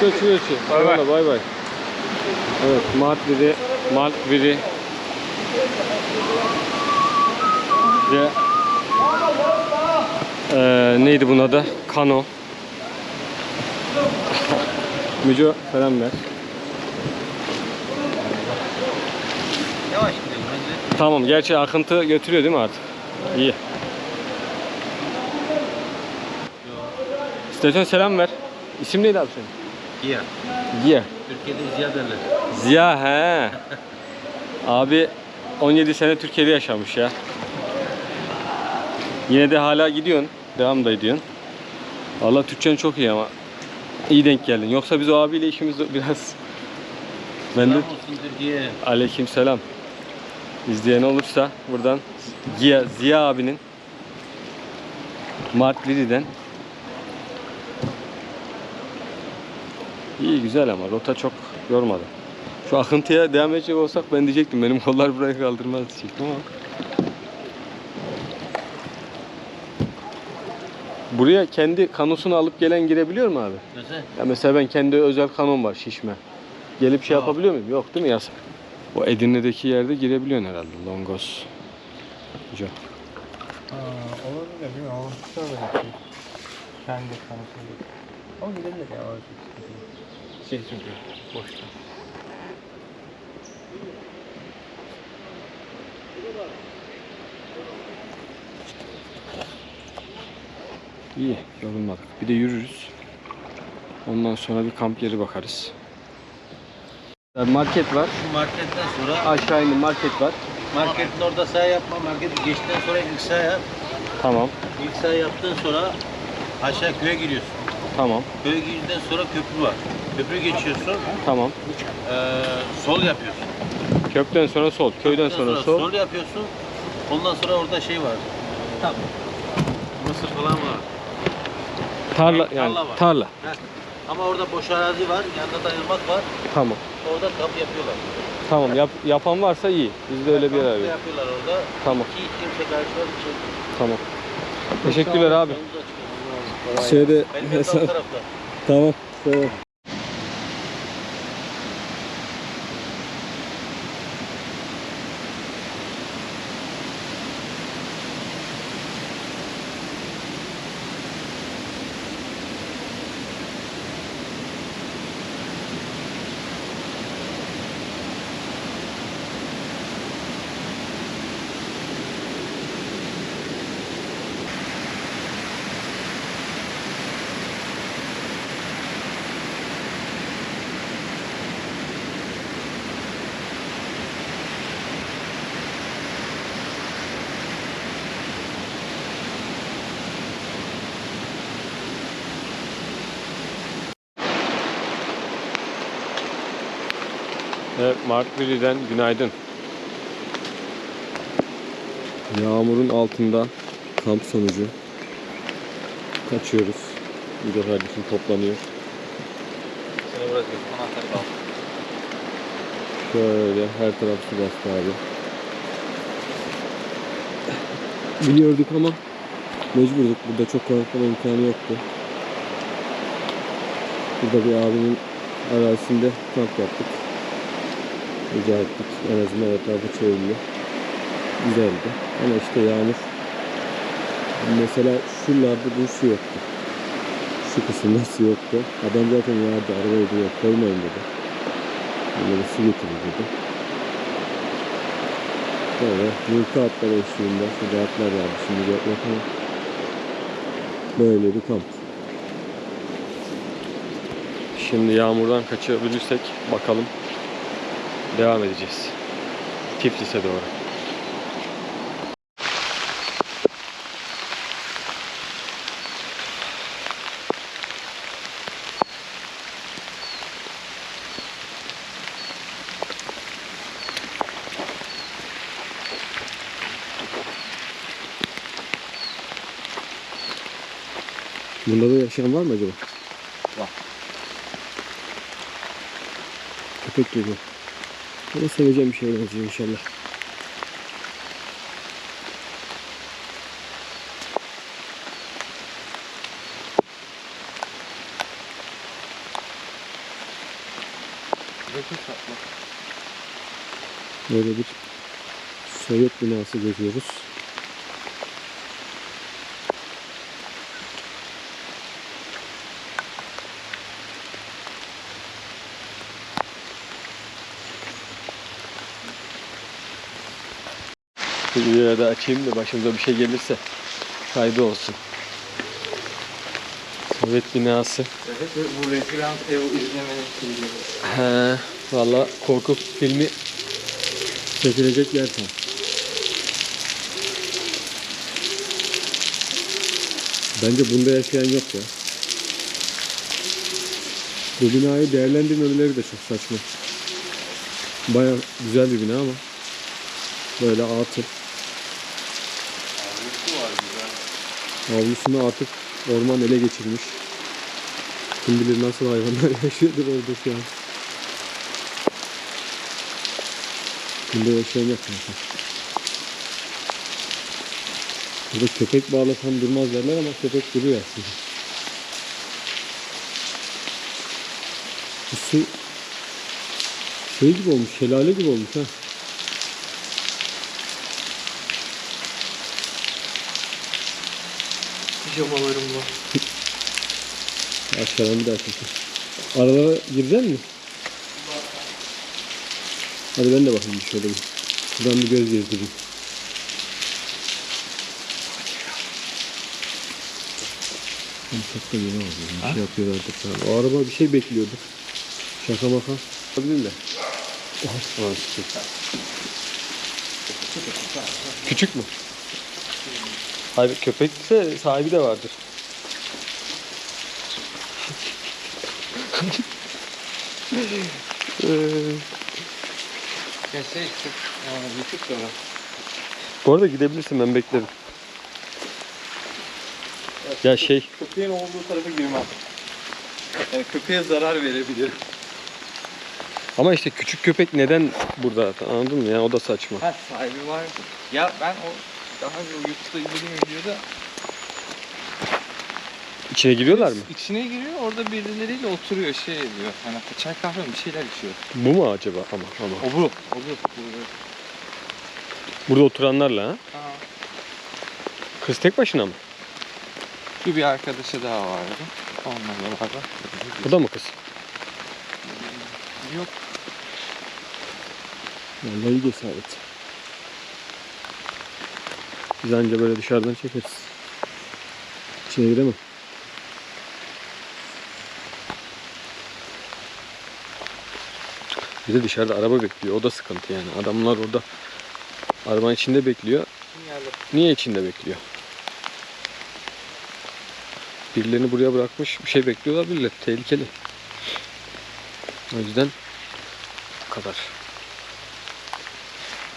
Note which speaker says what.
Speaker 1: Göçü göçü. Eyvallah bay bay. Evet Mart biri, Mart biri. Ve Eee neydi buna da? Kano. Müco selam ver.
Speaker 2: Yavaş.
Speaker 1: Tamam gerçi akıntı götürüyor değil mi artık? İyi. İstersen selam ver. İsim neydi abi senin?
Speaker 2: Giya.
Speaker 1: Ziya.
Speaker 2: Türkiye'de Ziya derler.
Speaker 1: Ziya he. Abi 17 sene Türkiye'de yaşamış ya. Yine de hala gidiyorsun. Devam da ediyorsun. Valla Türkçen çok iyi ama. İyi denk geldin. Yoksa biz o abiyle işimiz biraz... Ben de aleyküm selam. İzleyen olursa buradan Ziya, Ziya abinin Mart Liri'den İyi güzel ama rota çok yormadı. Şu akıntıya devam edecek olsak ben diyecektim benim kollar buraya kaldırmaz diyecektim ama. Buraya kendi kanosunu alıp gelen girebiliyor mu abi?
Speaker 2: Nasıl?
Speaker 1: Ya mesela ben kendi özel kanom var şişme. Gelip şey
Speaker 2: Yok.
Speaker 1: yapabiliyor muyum? Yok değil mi yasak? O Edirne'deki yerde girebiliyorsun herhalde. Longos. Hocam.
Speaker 3: Ha, olabilir bilmiyorum. Olmuşsa da bir Kendi konusunda. Ama gidebilir ya. orası.
Speaker 1: Şey çünkü boşta. İyi, yorulmadık. Bir de yürürüz. Ondan sonra bir kamp yeri bakarız. Market var.
Speaker 2: Şu marketten sonra
Speaker 1: Aşağı inin market var.
Speaker 2: marketin orada sağ yapma. Market geçtikten sonra ilk sağ yap.
Speaker 1: Tamam,
Speaker 2: İlk sağ yaptığın sonra aşağı köye giriyorsun.
Speaker 1: tamam,
Speaker 2: Köye girdikten sonra köprü var. Köprü geçiyorsun.
Speaker 1: tamam.
Speaker 2: eee, sol yapıyorsun.
Speaker 1: Köprüden sonra sol, köyden sonra sol.
Speaker 2: sol yapıyorsun. Ondan sonra orada şey var. Tam. Mısır falan var.
Speaker 1: Tarla
Speaker 2: Tarla
Speaker 1: yani
Speaker 2: var.
Speaker 1: tarla.
Speaker 2: Heh. Ama orada boş arazi var. Yanında da ırmak var.
Speaker 1: Tamam.
Speaker 2: Orada kamp yapıyorlar.
Speaker 1: Tamam, yap, yapan varsa iyi. Biz de öyle bir yer
Speaker 2: Kamp da
Speaker 1: arıyoruz.
Speaker 2: yapıyorlar orada.
Speaker 1: Tamam,
Speaker 2: İki kimse karşılar bir şey.
Speaker 1: tamam. Teşekkürler abi.
Speaker 2: Yolunuz açık olsun.
Speaker 1: Şeyde
Speaker 2: Benim ev tam tarafta.
Speaker 1: Tamam. Tamam. Evet, Mart Veli'den günaydın. Yağmurun altında kamp sonucu kaçıyoruz. De kardeşim toplanıyor.
Speaker 2: Seni bırakıyorum. Anahtarı kal.
Speaker 1: Şöyle her taraf su bastı abi. Biliyorduk ama mecburduk. Burada çok konaklama imkanı yoktu. Burada bir abinin arazisinde kamp yaptık. Rica ettik. En azından etrafı çevrili. Güzeldi. Ama işte yağmur. Mesela şuralarda bu su yoktu. Şu kısımda su yoktu. Adam zaten yağdı. Arabayı buraya koymayın dedi. Bir su getirir dedi. Böyle mülkü atlar eşliğinde. Şurada atlar vardı. Şimdi yok. Böyle bir kamp. Şimdi yağmurdan kaçabilirsek bakalım. Devam edeceğiz. Tiflis'e doğru. Bunda da yaşayan var mı acaba?
Speaker 2: Var.
Speaker 1: Köpek geliyor. Bunu seveceğim bir şey benziyor inşallah. Böyle bir Soyut binası geziyoruz. Videoyu da açayım da başımıza bir şey gelirse kaydı olsun. Sovyet binası.
Speaker 3: Evet ve bu referans ev izlemenin şeyleri.
Speaker 1: He, valla korku filmi çekilecek yer tam. Bence bunda yaşayan yok ya. Bu binayı değerlendirmemeleri de çok saçma. Baya güzel bir bina ama böyle atıl.
Speaker 3: Avlusu var güzel.
Speaker 1: Avlusunu artık orman ele geçirmiş. Kim bilir nasıl hayvanlar yaşıyordur orada şu an. Bunda yaşayan yok zaten. Burada köpek bağlasam durmaz derler ama köpek duruyor aslında. Bu su şey gibi olmuş, şelale gibi olmuş ha.
Speaker 3: Pijamalarım var.
Speaker 1: Aşağıdan bir daha çekin. Aralara girecek mi? Hadi ben de bakayım şöyle bir. Buradan bir göz gezdireyim. Çok da yeni oldu. Bir şey yapıyorlardı falan. O araba bir şey bekliyordu. Şaka maka. Olabilir de. Küçük mü? Hayır köpekse sahibi de vardır.
Speaker 3: Şey işte. YouTube da var.
Speaker 1: Bu arada gidebilirsin ben beklerim. Ya şey
Speaker 3: Köpeğin olduğu tarafa girmem. Yani köpeğe zarar verebilir.
Speaker 1: ama işte küçük köpek neden burada anladın mı ya o da saçma.
Speaker 3: Ha sahibi var. Ya ben o daha önce o YouTube'da izlediğim videoda
Speaker 1: İçine giriyorlar mı?
Speaker 3: içine giriyor orada birileriyle oturuyor şey ediyor. Hani çay kahve mi bir şeyler içiyor.
Speaker 1: Bu mu acaba ama ama.
Speaker 3: O bu. O bu. bu.
Speaker 1: Burada oturanlarla ha?
Speaker 3: Ha.
Speaker 1: Kız tek başına mı?
Speaker 3: Bir bir arkadaşı daha vardı. Onunla beraber.
Speaker 1: Bu da mı kız?
Speaker 3: Yok.
Speaker 1: Vallahi cesaret. Biz anca böyle dışarıdan çekeriz. İçine giremem. Bir de dışarıda araba bekliyor. O da sıkıntı yani. Adamlar orada arabanın içinde bekliyor. Niye içinde bekliyor? Birilerini buraya bırakmış bir şey bekliyor olabilirler. Tehlikeli. O yüzden bu kadar.